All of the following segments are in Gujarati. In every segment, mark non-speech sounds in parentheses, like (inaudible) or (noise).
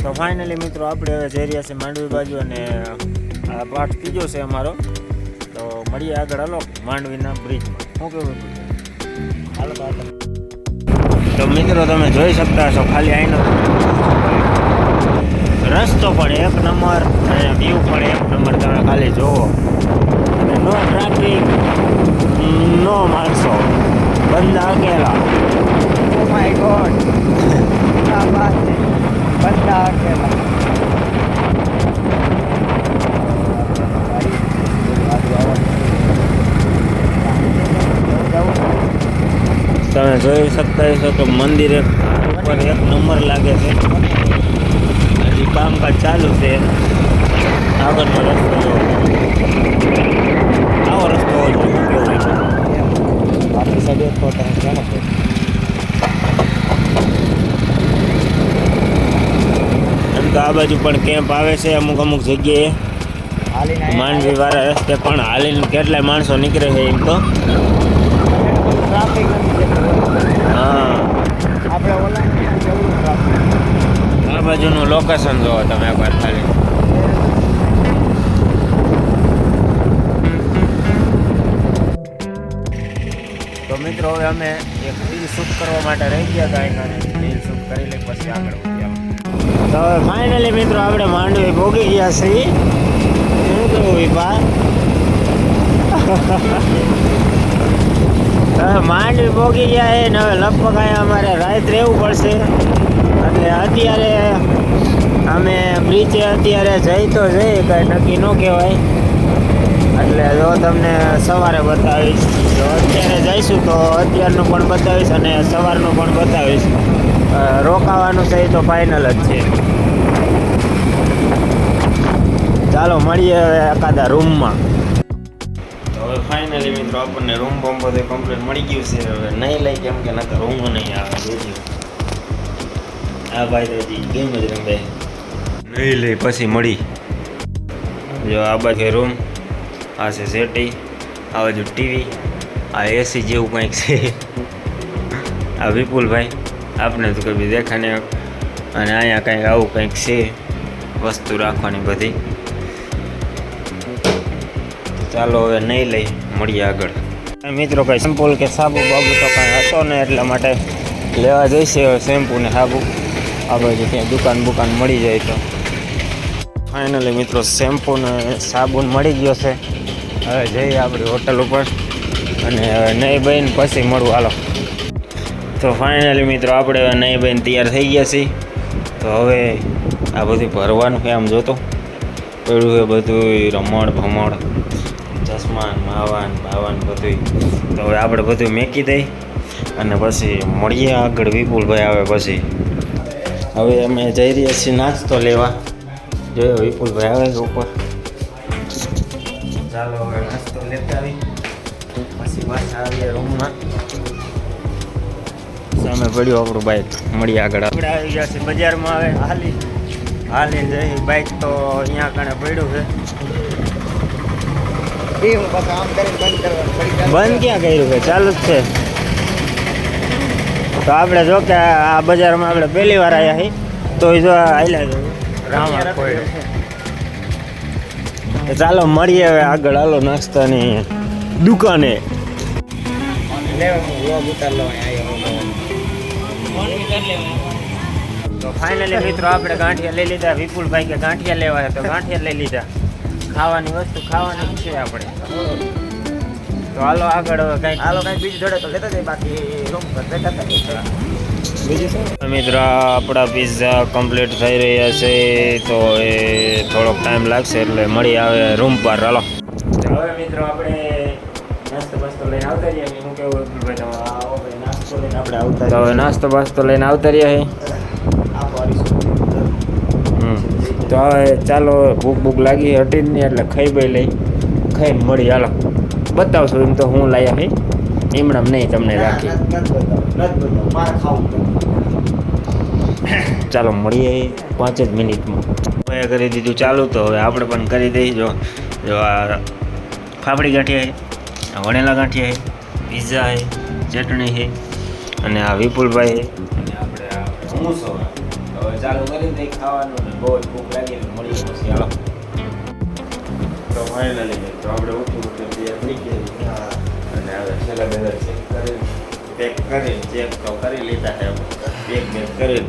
તો ફાઇનલી મિત્રો આપણે હવે જઈ રહ્યા છે માંડવી બાજુ અને આ પાઠ ત્રીજો છે અમારો. તો મળીએ આગળ હાલો માંડવીના બ્રિજમાં શું કેવું હાલો તો મિત્રો તમે જોઈ શકતા છો ખાલી આઈનો રસ્તો પણ એક નંબર અને વ્યૂ પણ એક નંબર તમે ખાલી જુઓ નો ટ્રાફિક નો માણસો બંદા અકેલા ઓ માય ગોડ આ વાત છે બંદા અકેલા તમે જોઈ શકતા છો તો મંદિર એક ઉપર એક નંબર લાગે છે કામકાજ ચાલુ છે આગળનો રસ્તો આવો રસ્તો હોવો જોઈએ આપણી સાઈડ તો તમે ક્યાં છે એમ તો આ બાજુ પણ કેમ્પ આવે છે અમુક અમુક જગ્યાએ માંડવી વાળા રસ્તે પણ હાલીને કેટલાય માણસો નીકળે છે એમ તો હા આ બાજુનું લોકેશન જોવો તમે એકવાર ખાલી. તો મિત્રો હવે અમે એક રીલ શૂટ કરવા માટે રહી ગયા હતા અહીંયા રીલ શૂટ કરી લઈ પછી આગળ તો ફાઇનલી મિત્રો આપણે માંડવી ભોગી ગયા છીએ. શું કેવું વિભા માંડવી ભોગી ગયા છે ને હવે લગભગ અહીંયા અમારે રાત રહેવું પડશે. એટલે અત્યારે અમે બ્રિજે અત્યારે જઈ તો જઈ, કાંઈ નક્કી ન કહેવાય. એટલે જો તમને સવારે બતાવીશ, જો અત્યારે જઈશું તો અત્યારનું પણ બતાવીશ અને સવારનું પણ બતાવીશ. રોકાવાનું છે તો ફાઇનલ જ છે. ચાલો, મળીએ હવે એકાદા રૂમમાં હવે ફાઇનલી મિત્રો આપણને રૂમ બમ બધું કમ્પ્લીટ મળી ગયું છે. હવે નહીં લઈ કેમ કે નકર રૂમ નહીં આવે બીજું આ ભાઈ તો હજી ગેમ જ રમે. નહીં લઈ પછી મળી. જો આ બાજુ રૂમ આ છે સેટી આ બાજુ ટીવી આ એસી જેવું કંઈક છે. આ વિપુલભાઈ આપને તો કભી દેખાને અને અહીંયા કંઈક આવું કંઈક છે વસ્તુ રાખવાની બધી. ચાલો હવે નહીં લઈ મળીએ આગળ. મિત્રો કંઈ સેમ્પલ કે સાબુ બાબુ તો કાંઈ હતો ને એટલા માટે લેવા જઈશે શેમ્પુ ને સાબુ. આ બાજુ ત્યાં દુકાન બુકાન મળી જાય તો. ફાઇનલી મિત્રો શેમ્પુ ને સાબુન મળી ગયો છે. હવે જઈએ આપણી હોટલ ઉપર. અને નહીં બહેન પછી મળવું હાલો. તો ફાઇનલી મિત્રો, આપણે નહીં બહેન તૈયાર થઈ ગયા છીએ. તો હવે આ બધું ભરવાનું છે આમ જોતો. પડ્યું છે બધું રમણ ભમણ ચશ્માન માવાન બાવાન બધું તો હવે આપણે બધું મેકી દઈ. અને પછી મળીએ આગળ વિપુલભાઈ આવે પછી. હવે અમે જઈ રહ્યા છીએ નાસ્તો લેવા. જોયો વિપુલભાઈ આવે છે ઉપર. ચાલો હવે નાસ્તો લેતા આવી પછી પાછા આવીએ રૂમમાં. સામે પડ્યું આપણું બાઇક મળીએ આગળ આપણે આવી ગયા છીએ બજારમાં આવે હાલી. હાલી જઈ. બાઇક તો અહીંયા કણે પડ્યું છે. બંધ ક્યાં કર્યું છે? ચાલુ જ છે. તો આપણે જો કે આ બજારમાં આપણે પહેલી વાર આવ્યા છીએ તો એ જો રામા પડ્યો ચાલો મળીએ હવે આગળ હાલો નાસ્તાની દુકાને. તો ફાઇનલી મિત્રો આપણે ગાંઠિયા લઈ લીધા વિપુલભાઈ કે ગાંઠિયા લેવા તો ગાંઠિયા લઈ લીધા. ખાવાની વસ્તુ ખાવાની છે આપણે. તો હાલો આગળ કઈ હાલો કઈ બીજું જોડે તો લેતા જાય બાકી રૂમ પર બેઠા હતા બીજું આપણા પિઝા કમ્પ્લીટ થઈ રહ્યા છે તો એ થોડોક ટાઈમ લાગશે એટલે મળી આવે રૂમ પર. હાલો. હવે મિત્રો આપણે નાસ્તો બાસ્તો લઈને આવતા રહીએ. હું કેવું ભાઈ તમે નાસ્તો લઈને આપણે આવતા હવે નાસ્તો બાસ્તો લઈને આવતા રહ્યા હમ. તો હવે ચાલો ભૂખ ભૂખ લાગી હટી જ નહીં એટલે ખાઈ ભાઈ લઈ. ખાઈ મળી. હાલો. બતાવશો એમ તો હું લાયા હે. એમણામ નહીં તમને રાખી. ચાલો મળીએ પાંચ જ મિનિટમાં. એ કરી દીધું ચાલુ તો હવે આપણે પણ કરી દઈએ. જો જો આ ફાફડી ગાંઠિયા છે આ વણેલા ગાંઠિયા છે પીઝા છે ચટણી છે અને આ વિપુલભાઈ છે અને આપણે આ સમોસો હવે ચાલુ કરી દઈએ ખાવાનું બહુ ભૂખ લાગી પછી. હાલો. તો ફાઇનલી તો આપણે ઉઠી ઉઠી તૈયાર થઈ ગયા. અને હવે છેલ્લા બધા ચેક કરી પેક કરી ચેક તો કરી લીધા છે પેક બેક કરી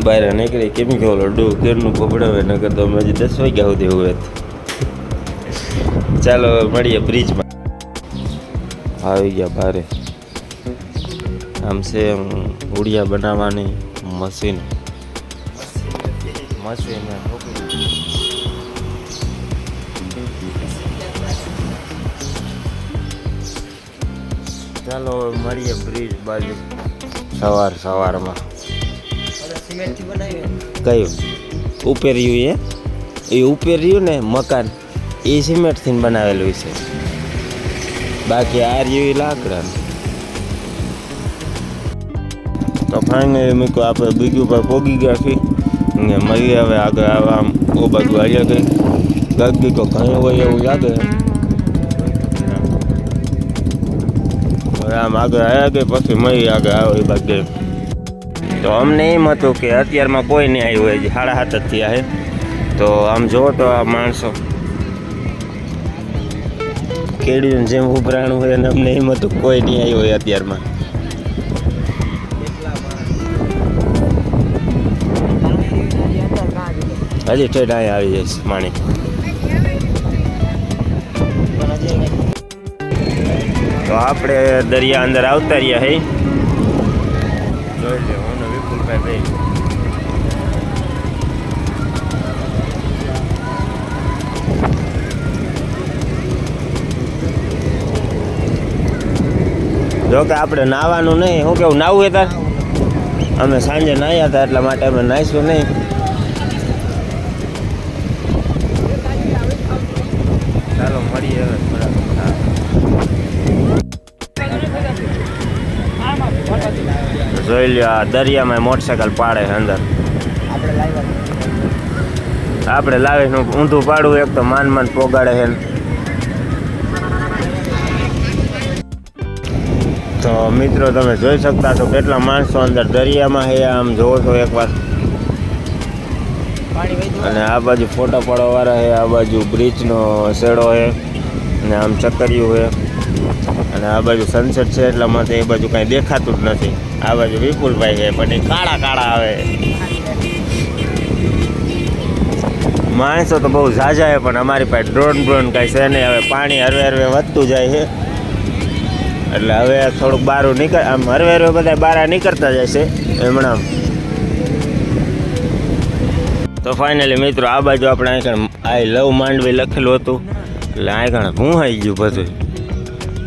બહાર નીકળી કેમ કે ઓલો ડો કેરનું પકડાવે નગર તો અમે હજી દસ વાગ્યા સુધી હોય ચાલો મળીએ બ્રિજમાં આવી ગયા બારે આમ છે ઉડિયા બનાવવાની મશીન મશીન ચાલો મળીએ બ્રિજ બાજુ. સવાર સવારમાં. કયું? ઉપેર્યું એ? એ ઉપેર્યું ને મકાન. એ સિમેન્ટથી બનાવેલું છે. બાકી આ રહ્યું લાકડા તો ફાઇનલી મૂકો આપણે બીજું ઉપર પોગી ગયા છીએ. ને મળીએ હવે આગળ આવા આમ ઓ બાજુ આવ્યા ગઈ ગગી તો ઘણી હોય એવું લાગે. આમ આગળ આવ્યા ગઈ, પછી મય આગળ આવે એ બાજુ તો અમને એમ હતું કે અત્યારમાં કોઈ નહીં આવ્યું હોય સાડા હાથ જ થયા છે. તો આમ જુઓ તો આ માણસો કેડિયું જેમ ઉભરાણું હોય અને અમને એમ હતું કોઈ નહીં આવ્યું હોય અત્યારમાં. હજી ઠેઠ અહીંયા આવી જઈશ માણી તો આપણે દરિયા અંદર આવતા રહ્યા હે. જોઈ લો વિપુલભાઈ ભાઈ જો કે આપણે નાવાનું નહીં શું કેવું નાવું હતા અમે સાંજે નાહ્યા હતા, એટલા માટે અમે નાહીશું નહીં. ચાલો, મળીએ હવે. જોઈ લ્યો આ દરિયામાં મોટરસાયકલ પાડે છે અંદર. આપણે લાવીને ઊંધું પાડવું એક તો માન માન પોગાડે છે. તો મિત્રો તમે જોઈ શકતા છો કેટલા માણસો અંદર દરિયામાં છે આમ જોવો છો એકવાર અને આ બાજુ ફોટા પાડવાવાળા છે આ બાજુ બ્રિજનો શેડો છે અને આમ ચક્કરિયું છે. અને આ બાજુ સનસેટ છે, એટલા માટે એ બાજુ કાંઈ દેખાતું જ નથી. આ બાજુ વિપુલભાઈ છે, પણ એ કાળા કાળા આવે. માણસો તો બહુ ઝાઝા છે, પણ અમારી પાસે ડ્રોન બ્રોન કાંઈ છે નહીં. હવે પાણી હરવે હરવે વધતું જાય છે. એટલે હવે થોડુંક બહાર નીકળ, આમ હરવે હરવે બધા બહાર નીકળતા જાય છે હમણાં તો ફાઇનલી મિત્રો, આ બાજુ આપણે અહીં આઈ લવ માંડવી લખેલું હતું. એટલે અહીં હું આવી ગયું બધું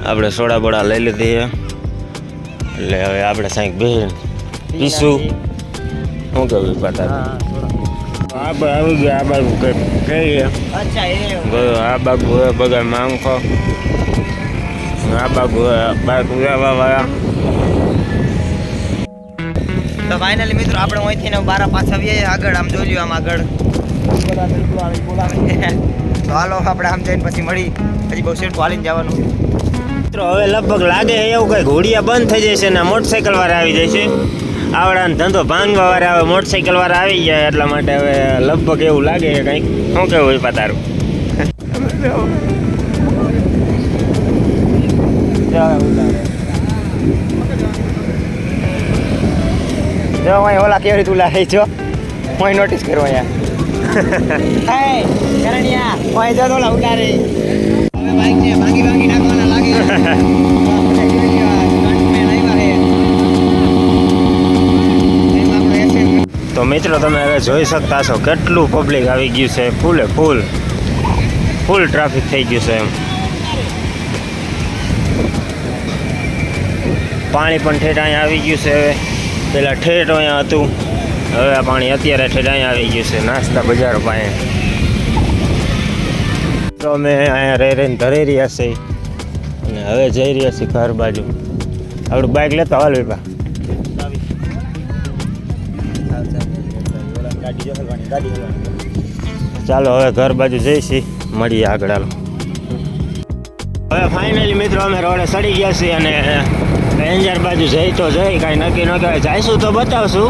આપણે સોડા બોડા લઈ લીધી એટલે હવે આપણે સાંઈક બેન પીશું. શું કહ્યું પતા હા આ બાજુ આવી ગયા આ બાજુ કઈ કહીએ. આ બાજુ હવે બગા માંગો આ બાજુ બાજુ રહેવા વાળા. તો ફાઇનલી મિત્રો આપણે અહીંથી ને બારા પાછા આવીએ. આગળ આમ જોઈ લ્યો આમ આગળ. (laughs) તો હાલો આપણે આમ જઈને પછી મળી. હજી બહુ સેટ હાલીને જવાનું. મિત્રો હવે લગભગ લાગે એવું કઈ ઘોડિયા બંધ થઈ જશે ને મોટરસાઇકલ વાળા આવી જશે. આવડા ધંધો ભાંગવા વાળા હવે મોટરસાઇકલ વાળા આવી ગયા એટલા માટે હવે લગભગ એવું લાગે કે કંઈક. શું કેવું હોય પતારું? જો ભાઈ ઓલા કેવી રીતે ઉલા છો હું નોટિસ કરો અહીંયા. કરણિયા કોઈ જો ઓલા ઉલા રહી બાઈક છે ભાગી ભાગી નાખવાના. (laughs) તો મિત્રો, તમે હવે જોઈ શકતા છો કેટલું પબ્લિક આવી ગયું છે. ફૂલે ફૂલ. ફૂલ ટ્રાફિક થઈ ગયું છે એમ. પાણી પણ ઠેઠ અહીંયા આવી ગયું છે હવે. પહેલાં ઠેઠ અહીંયા હતું. હવે આ પાણી અત્યારે ઠેઠ અહીંયા આવી ગયું છે. નાસ્તા બજારો પાસે. તો અમે અહીંયા રહી રહીને ધરી રહ્યા છીએ. અને હવે જઈ રહ્યા છીએ ઘર બાજુ. આપણું બાઇક લેતા હાલ હલવાની ચાલો હવે ઘર બાજુ જઈશી મળીએ આગળ હાલો. હવે ફાઇનલી મિત્રો અમે રોડે સડી ગયા છીએ અને એન્જર બાજુ જઈ તો જઈ, કાંઈ નક્કી ન કહેવાય જઈશું તો બતાવશું.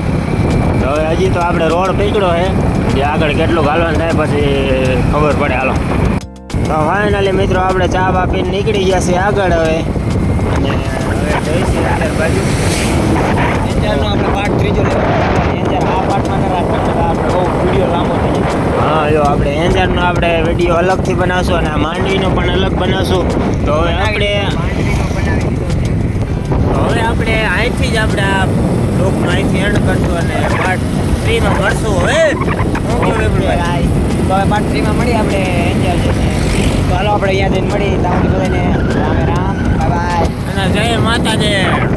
તો હવે હજી તો આપણે રોડ પકડ્યો છે. જે આગળ કેટલું ગાલવાનું થાય પછી ખબર પડે. હાલો. તો ફાઇનલી મિત્રો આપણે ચા બા પીને નીકળી ગયા છીએ આગળ હવે. અને હવે જઈશું અંદર બાજુ. એન્જરનો આપણે પાર્ટ ત્રીજો એન્જર આ પાર્ટમાં ન આપણે બહુ વીડિયો લાંબો થઈ જાય હા જો આપણે એન્જરનો આપણે વીડિયો અલગથી બનાવશું અને આ માંડવીનો પણ અલગ બનાવશું. તો હવે આપણે હવે આપણે અહીંથી જ આપણે આ બ્લોકનો અહીંથી એન્ડ કરશું અને પાર્ટ થ્રીમાં મળશું હવે. તો હવે પાર્ટ થ્રીમાં મળી આપણે એન્જર હાલો આપણે અહીંયા જઈને મળી ત્યાં બધાને રામ રામ. બાય બાય અને જય માતાજી.